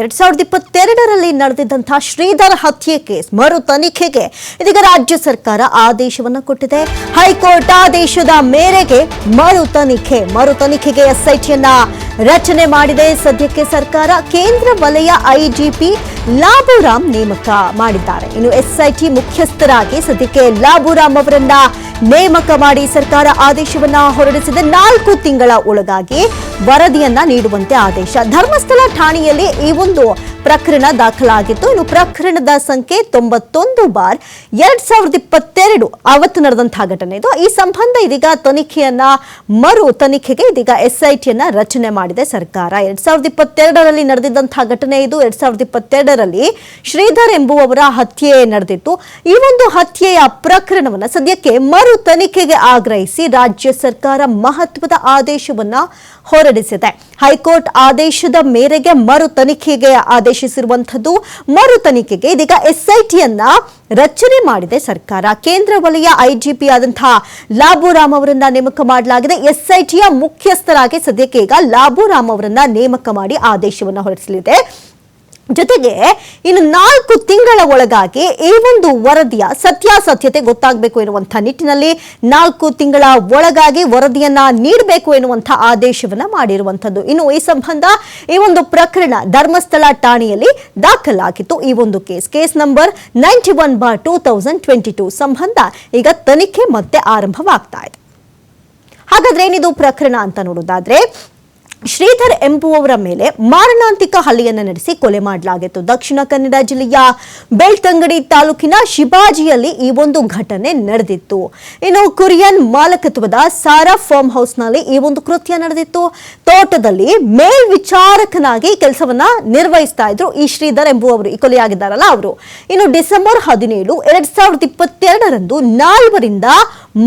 ಎರಡ್ ಸಾವಿರದ ಇಪ್ಪತ್ತೆರಡರಲ್ಲಿ ನಡೆದಿದ್ದಂತಹ ಶ್ರೀಧರ್ ಹತ್ಯೆ ಕೇಸ್ ಮರು ತನಿಖೆಗೆ ಇದೀಗ ರಾಜ್ಯ ಸರ್ಕಾರ ಆದೇಶವನ್ನು ಕೊಟ್ಟಿದೆ. ಹೈಕೋರ್ಟ್ ಆದೇಶದ ಮೇರೆಗೆ ಮರು ತನಿಖೆ, ಮರು ತನಿಖೆಗೆ ಎಸ್ಐಟಿಯನ್ನ ರಚನೆ ಮಾಡಿದೆ. ಸದ್ಯಕ್ಕೆ ಸರ್ಕಾರ ಕೇಂದ್ರ ವಲಯ ಐಜಿಪಿ ಲಾಬುರಾಮ್ ನೇಮಕ ಮಾಡಿದ್ದಾರೆ. ಇನ್ನು ಎಸ್ಐಟಿ ಮುಖ್ಯಸ್ಥರಾಗಿ ಸದ್ಯಕ್ಕೆ ಲಾಬುರಾಮ್ ಅವರನ್ನ ನೇಮಕ ಮಾಡಿ ಸರ್ಕಾರ ಆದೇಶವನ್ನ ಹೊರಡಿಸಿದ ನಾಲ್ಕು ತಿಂಗಳ ಒಳಗಾಗಿ ವರದಿಯನ್ನ ನೀಡುವಂತೆ ಆದೇಶ. ಧರ್ಮಸ್ಥಳ ಠಾಣೆಯಲ್ಲಿ ಈ ಒಂದು ಪ್ರಕರಣ ದಾಖಲಾಗಿತ್ತು. ಇನ್ನು ಪ್ರಕರಣದ ಸಂಖ್ಯೆ ತೊಂಬತ್ತೊಂದು ಬಾರ್ ಎರಡ್ ಸಾವಿರದ ಇಪ್ಪತ್ತೆರಡು ಅವತ್ತು ನಡೆದಂತಹ ಘಟನೆ ಇದು. ಈ ಸಂಬಂಧ ಇದೀಗ ತನಿಖೆಯನ್ನ ಮರು ತನಿಖೆಗೆ ಇದೀಗ ಎಸ್ಐಟಿಯನ್ನ ರಚನೆ ಮಾಡಿದೆ ಸರ್ಕಾರ. ಎರಡ್ ಸಾವಿರದ ಇಪ್ಪತ್ತೆರಡರಲ್ಲಿ ನಡೆದಿದ್ದಂತಹ ಘಟನೆ ಇದು. ಎರಡ್ ಸಾವಿರದ ಇಪ್ಪತ್ತೆರಡರಲ್ಲಿ ಶ್ರೀಧರ್ ಎಂಬುವವರ ಹತ್ಯೆ ನಡೆದಿತ್ತು. ಈ ಒಂದು ಹತ್ಯೆಯ ಪ್ರಕರಣವನ್ನ ಸದ್ಯಕ್ಕೆ ಮರು ತನಿಖೆಗೆ ಆಗ್ರಹಿಸಿ ರಾಜ್ಯ ಸರ್ಕಾರ ಮಹತ್ವದ ಆದೇಶವನ್ನ ಹೊರಡಿಸಿದೆ. ಹೈಕೋರ್ಟ್ ಆದೇಶದ ಮೇರೆಗೆ ಮರು ತನಿಖೆಗೆ ಆದೇಶಿಸಿರುವಂತದ್ದು ಮರು ತನಿಖೆಗೆ ಇದೀಗ ಎಸ್ಐಟಿಯನ್ನ ರಚನೆ ಮಾಡಿದೆ ಸರ್ಕಾರ. ಕೇಂದ್ರ ವಲಯ ಐಜಿಪಿ ಆದಂತಹ ಲಾಬುರಾಮ್ ಅವರನ್ನ ನೇಮಕ ಮಾಡಲಾಗಿದೆ. ಎಸ್ಐಟಿಯ ಮುಖ್ಯಸ್ಥರಾಗಿ ಸದ್ಯಕ್ಕೆ ಈಗ ಲಾಬುರಾಮ್ ಅವರನ್ನ ನೇಮಕ ಮಾಡಿ ಆದೇಶವನ್ನು ಹೊರಡಿಸಲಿದೆ. ಜೊತೆಗೆ ಇನ್ನು ನಾಲ್ಕು ತಿಂಗಳ ಒಳಗಾಗಿ ಈ ಒಂದು ವರದಿಯ ಸತ್ಯಾಸತ್ಯತೆ ಗೊತ್ತಾಗಬೇಕು ಎನ್ನುವಂಥ ನಿಟ್ಟಿನಲ್ಲಿ ನಾಲ್ಕು ತಿಂಗಳ ಒಳಗಾಗಿ ವರದಿಯನ್ನ ನೀಡಬೇಕು ಎನ್ನುವಂಥ ಆದೇಶವನ್ನ ಮಾಡಿರುವಂಥದ್ದು. ಇನ್ನು ಈ ಸಂಬಂಧ ಈ ಒಂದು ಪ್ರಕರಣ ಧರ್ಮಸ್ಥಳ ಠಾಣೆಯಲ್ಲಿ ದಾಖಲಾಗಿತ್ತು. ಈ ಒಂದು case case number ninety one bar two thousand twenty two ಸಂಬಂಧ ಈಗ ತನಿಖೆ ಮತ್ತೆ ಆರಂಭವಾಗ್ತಾ ಇದೆ. ಹಾಗಾದ್ರೆ ಏನಿದು ಪ್ರಕರಣ ಅಂತ ನೋಡೋದಾದ್ರೆ ಶ್ರೀಧರ್ ಎಂಬುವವರ ಮೇಲೆ ಮಾರಣಾಂತಿಕ ಹಲ್ಲೆಯನ್ನು ನಡೆಸಿ ಕೊಲೆ ಮಾಡಲಾಗಿತ್ತು. ದಕ್ಷಿಣ ಕನ್ನಡ ಜಿಲ್ಲೆಯ ಬೆಳ್ತಂಗಡಿ ತಾಲೂಕಿನ ಶಿಬಾಜಿಯಲ್ಲಿ ಈ ಒಂದು ಘಟನೆ ನಡೆದಿತ್ತು. ಇನ್ನು ಕುರಿಯನ್ ಮಾಲಕತ್ವದ ಸಾರಾ ಫಾರ್ಮ್ ಹೌಸ್ನಲ್ಲಿ ಈ ಒಂದು ಕೃತ್ಯ ನಡೆದಿತ್ತು. ತೋಟದಲ್ಲಿ ಮೇಲ್ವಿಚಾರಕನಾಗಿ ಕೆಲಸವನ್ನ ನಿರ್ವಹಿಸ್ತಾ ಇದ್ರು ಈ ಶ್ರೀಧರ್ ಎಂಬುವವರು. ಈ ಕೊಲೆಯಾಗಿದ್ದಾರಲ್ಲ ಅವರು. ಇನ್ನು ಡಿಸೆಂಬರ್ ಹದಿನೇಳು, ಎರಡ್ ಸಾವಿರದ ಇಪ್ಪತ್ತೆರಡರಂದು ನಾಲ್ವರಿಂದ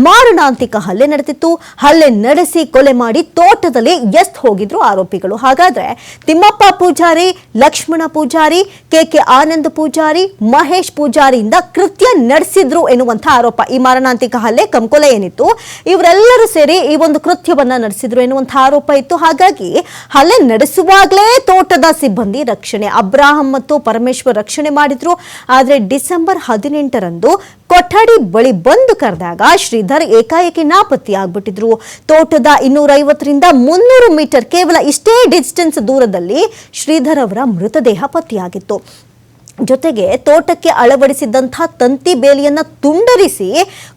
ಮಾರಣಾಂತಿಕ ಹಲ್ಲೆ ನಡೆದಿತ್ತು. ಹಲ್ಲೆ ನಡೆಸಿ ಕೊಲೆ ಮಾಡಿ ತೋಟದಲ್ಲಿ ಎಸ್ತ್ ಹೋಗಿದ್ರು ಆರೋಪಿಗಳು. ಹಾಗಾದ್ರೆ ತಿಮ್ಮಪ್ಪ ಪೂಜಾರಿ, ಲಕ್ಷ್ಮಣ ಪೂಜಾರಿ, ಕೆ ಕೆ ಆನಂದ್ ಪೂಜಾರಿ, ಮಹೇಶ್ ಪೂಜಾರಿಯಿಂದ ಕೃತ್ಯ ನಡೆಸಿದ್ರು ಎನ್ನುವಂಥ ಆರೋಪ. ಈ ಮಾರಣಾಂತಿಕ ಹಲ್ಲೆ ಕಂಕೊಲೆ ಏನಿತ್ತು? ಇವರೆಲ್ಲರೂ ಸೇರಿ ಈ ಒಂದು ಕೃತ್ಯವನ್ನ ನಡೆಸಿದ್ರು ಎನ್ನುವಂಥ ಆರೋಪ ಇತ್ತು. ಹಾಗಾಗಿ ಹಲ್ಲೆ ನಡೆಸುವಾಗಲೇ ತೋಟದ ಸಿಬ್ಬಂದಿ ರಕ್ಷಣೆ, ಅಬ್ರಾಹಂ ಮತ್ತು ಪರಮೇಶ್ವರ್ ರಕ್ಷಣೆ ಮಾಡಿದ್ರು. ಆದ್ರೆ ಡಿಸೆಂಬರ್ ಹದಿನೆಂಟರಂದು ಕೊಠಡಿ ಬಳಿ ಬಂದು ಕರೆದಾಗ ಶ್ರೀಧರ್ ಏಕಾಏಕಿ ನಾಪತ್ತೆಯಾಗ್ಬಿಟ್ಟಿದ್ರು. ತೋಟದ ಇನ್ನೂರೈವತ್ತರಿಂದ ಮುನ್ನೂರು ಮೀಟರ್ ಕೇವಲ ಇಷ್ಟೇ ಡಿಸ್ಟೆನ್ಸ್ ದೂರದಲ್ಲಿ ಶ್ರೀಧರ್ ಅವರ ಮೃತದೇಹ ಪತ್ತೆಯಾಗಿತ್ತು. ಜೊತೆಗೆ ತೋಟಕ್ಕೆ ಅಳವಡಿಸಿದ್ದಂಥ ತಂತಿ ಬೇಲಿಯನ್ನ ತುಂಡರಿಸಿ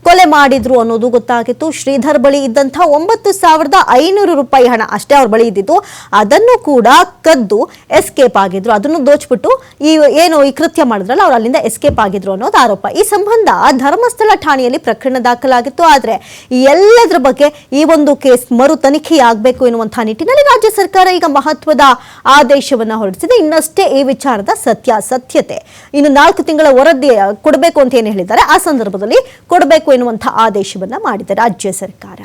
ಕೊಲೆ ಮಾಡಿದ್ರು ಅನ್ನೋದು ಗೊತ್ತಾಗಿತ್ತು. ಶ್ರೀಧರ್ ಬಳಿ ಇದ್ದಂಥ ಒಂಬತ್ತು ಸಾವಿರದ ಐನೂರು ರೂಪಾಯಿ ಹಣ ಅಷ್ಟೇ ಅವ್ರ ಬಳಿ ಇದ್ದಿದ್ದು ಅದನ್ನು ಕೂಡ ಕದ್ದು ಎಸ್ಕೇಪ್ ಆಗಿದ್ರು. ಅದನ್ನು ದೋಚ್ಬಿಟ್ಟು ಈ ಏನು ಈ ಕೃತ್ಯ ಮಾಡಿದ್ರಲ್ಲ ಅವ್ರು ಅಲ್ಲಿಂದ ಎಸ್ಕೇಪ್ ಆಗಿದ್ರು ಅನ್ನೋದು ಆರೋಪ. ಈ ಸಂಬಂಧ ಧರ್ಮಸ್ಥಳ ಠಾಣೆಯಲ್ಲಿ ಪ್ರಕರಣ ದಾಖಲಾಗಿತ್ತು. ಆದರೆ ಎಲ್ಲದರ ಬಗ್ಗೆ ಈ ಒಂದು ಕೇಸ್ ಮರು ತನಿಖೆಯಾಗಬೇಕು ಎನ್ನುವಂಥ ನಿಟ್ಟಿನಲ್ಲಿ ರಾಜ್ಯ ಸರ್ಕಾರ ಈಗ ಮಹತ್ವದ ಆದೇಶವನ್ನ ಹೊರಡಿಸಿದೆ. ಇನ್ನಷ್ಟೇ ಈ ವಿಚಾರದ ಸತ್ಯಾಸತ್ಯತೆ ಇನ್ನು ನಾಲ್ಕು ತಿಂಗಳ ವರದಿ ಕೊಡಬೇಕು ಅಂತ ಏನು ಹೇಳಿದ್ದಾರೆ? ಆ ಸಂದರ್ಭದಲ್ಲಿ ಕೊಡಬೇಕು ಎನ್ನುವಂತಹ ಆದೇಶವನ್ನ ಮಾಡಿದೆ ರಾಜ್ಯ ಸರ್ಕಾರ.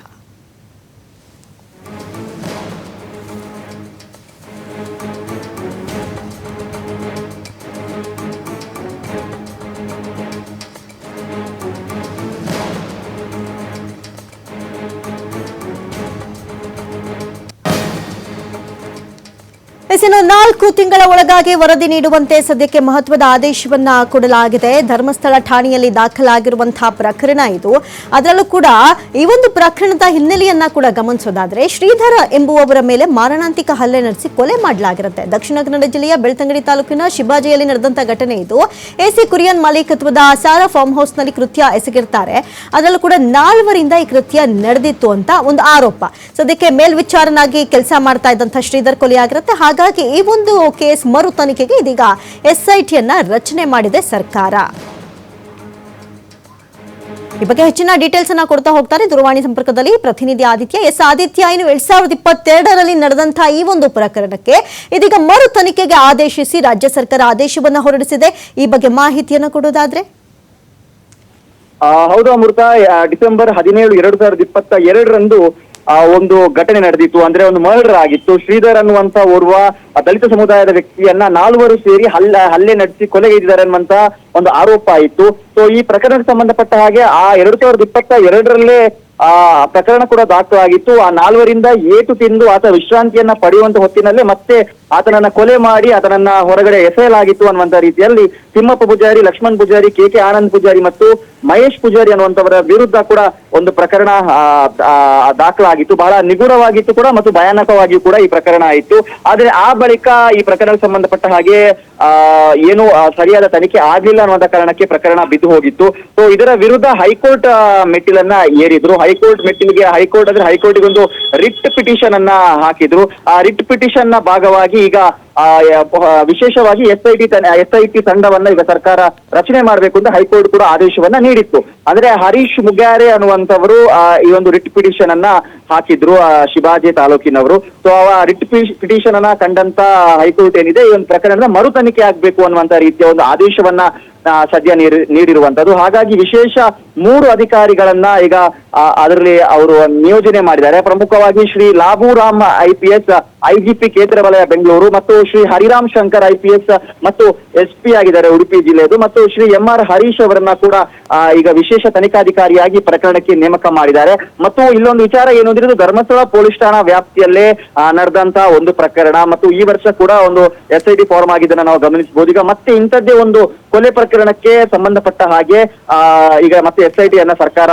ಎಸ್, ನಾಲ್ಕು ತಿಂಗಳ ಒಳಗಾಗಿ ವರದಿ ನೀಡುವಂತೆ ಸದ್ಯಕ್ಕೆ ಮಹತ್ವದ ಆದೇಶವನ್ನ ಕೊಡಲಾಗಿದೆ. ಧರ್ಮಸ್ಥಳ ಠಾಣೆಯಲ್ಲಿ ದಾಖಲಾಗಿರುವಂತಹ ಪ್ರಕರಣ ಇದು. ಅದರಲ್ಲೂ ಕೂಡ ಈ ಒಂದು ಪ್ರಕರಣದ ಹಿನ್ನೆಲೆಯನ್ನ ಕೂಡ ಗಮನಿಸೋದಾದ್ರೆ ಶ್ರೀಧರ ಎಂಬುವವರ ಮೇಲೆ ಮಾರಣಾಂತಿಕ ಹಲ್ಲೆ ನಡೆಸಿ ಕೊಲೆ ಮಾಡಲಾಗಿರುತ್ತೆ. ದಕ್ಷಿಣ ಕನ್ನಡ ಜಿಲ್ಲೆಯ ಬೆಳ್ತಂಗಡಿ ತಾಲೂಕಿನ ಶಿಬಾಜಿಯಲ್ಲಿ ನಡೆದಂತ ಘಟನೆ ಇದು. ಎಸಿ ಕುರಿಯನ್ ಮಾಲೀಕತ್ವದ ಸಾರಾ ಫಾರ್ಮ್ ಹೌಸ್ನಲ್ಲಿ ಕೃತ್ಯ ಎಸಗಿರ್ತಾರೆ. ಅದರಲ್ಲೂ ಕೂಡ ನಾಲ್ವರಿಂದ ಈ ಕೃತ್ಯ ನಡೆದಿತ್ತು ಅಂತ ಒಂದು ಆರೋಪ. ಸದ್ಯಕ್ಕೆ ಮೇಲ್ವಿಚಾರನಾಗಿ ಕೆಲಸ ಮಾಡ್ತಾ ಇದ್ದಂತ ಶ್ರೀಧರ್ ಕೊಲೆಯಾಗಿರುತ್ತೆ. ಹಾಗಾಗಿ ಈ ಒಂದು ಕೇಸ್ ಮರು ತನಿಖೆಗೆ ಇದೀಗ ಎಸ್ಐಟಿಯನ್ನ ರಚನೆ ಮಾಡಿದೆ ಸರ್ಕಾರ. ಈ ಬಗ್ಗೆ ಹೆಚ್ಚಿನ ಡೀಟೇಲ್ಸ್ ಅನ್ನ ಕೊಡ್ತಾ ಹೋಗ್ತಾರೆ ದೂರವಾಣಿ ಸಂಪರ್ಕದಲ್ಲಿ ಪ್ರತಿನಿಧಿ ಆದಿತ್ಯ. ಎಸ್ ಆದಿತ್ಯ ಏನು ಎರಡ್ ಸಾವಿರದ ಇಪ್ಪತ್ತೆರಡರಲ್ಲಿ ನಡೆದಂತಹ ಈ ಒಂದು ಪ್ರಕರಣಕ್ಕೆ ಇದೀಗ ಮರು ತನಿಖೆಗೆ ಆದೇಶಿಸಿ ರಾಜ್ಯ ಸರ್ಕಾರ ಆದೇಶವನ್ನ ಹೊರಡಿಸಿದೆ. ಈ ಬಗ್ಗೆ ಮಾಹಿತಿಯನ್ನು ಕೊಡೋದಾದ್ರೆ? ಹೌದು ಅಮೃತ. ಡಿಸೆಂಬರ್ ಹದಿನೇಳು, ಎರಡ್ ಸಾವಿರದ ಇಪ್ಪತ್ತ ಎರಡರಂದು ಒಂದು ಘಟನೆ ನಡೆದಿತ್ತು. ಅಂದ್ರೆ ಒಂದು ಮರ್ಡರ್ ಆಗಿತ್ತು. ಶ್ರೀಧರ್ ಅನ್ನುವಂತ ಓರ್ವ ದಲಿತ ಸಮುದಾಯದ ವ್ಯಕ್ತಿಯನ್ನ ನಾಲ್ವರು ಸೇರಿ ಹಲ್ಲ, ಹಲ್ಲೆ ನಡೆಸಿ ಕೊಲೆಗೈದಿದ್ದಾರೆ ಅನ್ನುವಂತ ಒಂದು ಆರೋಪ ಇತ್ತು ಸೊ ಈ ಪ್ರಕರಣಕ್ಕೆ ಸಂಬಂಧಪಟ್ಟ ಹಾಗೆ ಆ ಎರಡ್ ಸಾವಿರದ ಇಪ್ಪತ್ತ ಎರಡರಲ್ಲೇ ಆ ಪ್ರಕರಣ ಕೂಡ ದಾಖಲಾಗಿತ್ತು. ಆ ನಾಲ್ವರಿಂದ ಏಟು ತಿಂದು ಆತ ವಿಶ್ರಾಂತಿಯನ್ನ ಪಡೆಯುವಂತ ಹೊತ್ತಿನಲ್ಲೇ ಮತ್ತೆ ಆತನನ್ನ ಕೊಲೆ ಮಾಡಿ ಆತನನ್ನ ಹೊರಗಡೆ ಎಸೆಯಲಾಗಿತ್ತು ಅನ್ನುವಂತ ರೀತಿಯಲ್ಲಿ ತಿಮ್ಮಪ್ಪ ಪೂಜಾರಿ, ಲಕ್ಷ್ಮಣ್ ಪೂಜಾರಿ, ಕೆ ಕೆ ಆನಂದ್ ಪೂಜಾರಿ ಮತ್ತು ಮಹೇಶ್ ಪೂಜಾರಿ ಅನ್ನುವಂಥವರ ವಿರುದ್ಧ ಕೂಡ ಒಂದು ಪ್ರಕರಣ ದಾಖಲಾಗಿತ್ತು. ಬಹಳ ನಿಗೂಢವಾಗಿತ್ತು ಕೂಡ ಮತ್ತು ಭಯಾನಕವಾಗಿಯೂ ಕೂಡ ಈ ಪ್ರಕರಣ ಆಯಿತು. ಆದ್ರೆ ಆ ಬಳಿಕ ಈ ಪ್ರಕರಣಕ್ಕೆ ಸಂಬಂಧಪಟ್ಟ ಹಾಗೆ ಏನು ಸರಿಯಾದ ತನಿಖೆ ಆಗ್ಲಿಲ್ಲ ಅನ್ನುವಂತ ಕಾರಣಕ್ಕೆ ಪ್ರಕರಣ ಬಿದ್ದು ಹೋಗಿತ್ತು. ಸೊ ಇದರ ವಿರುದ್ಧ ಹೈಕೋರ್ಟ್ ಮೆಟ್ಟಿಲನ್ನ ಏರಿದ್ರು. ಹೈಕೋರ್ಟ್ ಮೆಟ್ಟಿಲಿಗೆ, ಹೈಕೋರ್ಟ್ ಅಂದ್ರೆ ಹೈಕೋರ್ಟ್ಗೆ ಒಂದು ರಿಟ್ ಪಿಟಿಷನ್ ಅನ್ನ ಹಾಕಿದ್ರು. ಆ ರಿಟ್ ಪಿಟಿಷನ್ನ ಭಾಗವಾಗಿ ಈಗ ವಿಶೇಷವಾಗಿ S I T S T ತಂಡವನ್ನ ಈಗ ಸರ್ಕಾರ ರಚನೆ ಮಾಡಬೇಕು ಅಂತ ಹೈಕೋರ್ಟ್ ಕೂಡ ಆದೇಶವನ್ನ ನೀಡಿತ್ತು. ಅಂದ್ರೆ ಹರೀಶ್ ಮುಗ್ಯಾರೆ ಅನ್ನುವಂಥವರು ಈ ಒಂದು ರಿಟ್ ಪಿಟಿಷನ್ ಅನ್ನ ಹಾಕಿದ್ರು ಶಿವಾಜಿ ತಾಲೂಕಿನವರು. ಸೊ ಆ ರಿಟ್ ಪಿಟಿಷನ್ ಅನ್ನ ಕಂಡಂತ ಹೈಕೋರ್ಟ್ ಏನಿದೆ, ಈ ಒಂದು ಪ್ರಕರಣದ ಮರು ತನಿಖೆ ಆಗ್ಬೇಕು ಅನ್ನುವಂತ ರೀತಿಯ ಒಂದು ಆದೇಶವನ್ನ ಸದ್ಯ ನೀಡಿ ನೀಡಿರುವಂತದ್ದು ಹಾಗಾಗಿ ವಿಶೇಷ ಮೂರು ಅಧಿಕಾರಿಗಳನ್ನ ಈಗ ಅದರಲ್ಲಿ ಅವರು ನಿಯೋಜನೆ ಮಾಡಿದ್ದಾರೆ. ಪ್ರಮುಖವಾಗಿ Shri Laburam I P S, IGP ಕೇಂದ್ರ ವಲಯ ಬೆಂಗಳೂರು ಮತ್ತು Shri Hariram Shankar I P S ಮತ್ತು ಎಸ್ ಪಿ ಆಗಿದ್ದಾರೆ ಉಡುಪಿ ಜಿಲ್ಲೆಯದು ಮತ್ತು ಶ್ರೀ ಎಂ ಆರ್ ಹರೀಶ್ ಅವರನ್ನ ಕೂಡ ಈಗ ವಿಶೇಷ ತನಿಖಾಧಿಕಾರಿಯಾಗಿ ಪ್ರಕರಣಕ್ಕೆ ನೇಮಕ ಮಾಡಿದ್ದಾರೆ. ಮತ್ತು ಇಲ್ಲೊಂದು ವಿಚಾರ ಏನು ಅಂದ್ರೆ ಧರ್ಮಸ್ಥಳ ಪೊಲೀಸ್ ಠಾಣಾ ವ್ಯಾಪ್ತಿಯಲ್ಲೇ ನಡೆದಂತ ಒಂದು ಪ್ರಕರಣ ಮತ್ತು ಈ ವರ್ಷ ಕೂಡ ಒಂದು ಎಸ್ ಐ ಡಿ ಫಾರ್ಮ್ ಆಗಿದ್ದನ್ನ ನಾವು ಗಮನಿಸಬಹುದು. ಈಗ ಮತ್ತೆ ಇಂಥದ್ದೇ ಒಂದು ಕೊಲೆ ಪ್ರಕರಣಕ್ಕೆ ಸಂಬಂಧಪಟ್ಟ ಹಾಗೆ ಈಗ ಮತ್ತೆ ಎಸ್ ಐ ಟಿ ಅನ್ನ ಸರ್ಕಾರ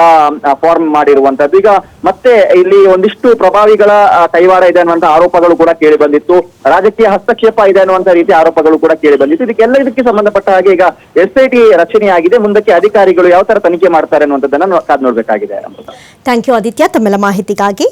ಫಾರ್ಮ್ ಮಾಡಿರುವಂತದ್ದು ಈಗ ಮತ್ತೆ ಇಲ್ಲಿ ಒಂದಿಷ್ಟು ಪ್ರಭಾವಿಗಳ ಕೈವಾಡ ಇದೆ ಅನ್ನುವಂತ ಆರೋಪಗಳು ಕೂಡ ಕೇಳಿ ಬಂದಿತ್ತು. ರಾಜಕೀಯ ಹಸ್ತಕ್ಷೇಪ ಇದೆ ಅನ್ನುವಂತ ರೀತಿ ಆರೋಪಗಳು ಕೂಡ ಕೇಳಿ ಬಂದಿತ್ತು. ಇದಕ್ಕೆಲ್ಲ ಇದಕ್ಕೆ ಸಂಬಂಧಪಟ್ಟ ಹಾಗೆ ಈಗ ಎಸ್ ಐ ಟಿ ರಚನೆಯಾಗಿದೆ ಮುಂದಕ್ಕೆ ಅಧಿಕಾರಿಗಳು ಯಾವ ತರ ತನಿಖೆ ಮಾಡ್ತಾರೆ ಅನ್ನುವಂಥದ್ದನ್ನ ನಾವು ಕಾದ್ ನೋಡ್ಬೇಕಾಗಿದೆ. ಥ್ಯಾಂಕ್ ಯು ಆದಿತ್ಯ ತಮ್ಮೆಲ್ಲ ಮಾಹಿತಿಗಾಗಿ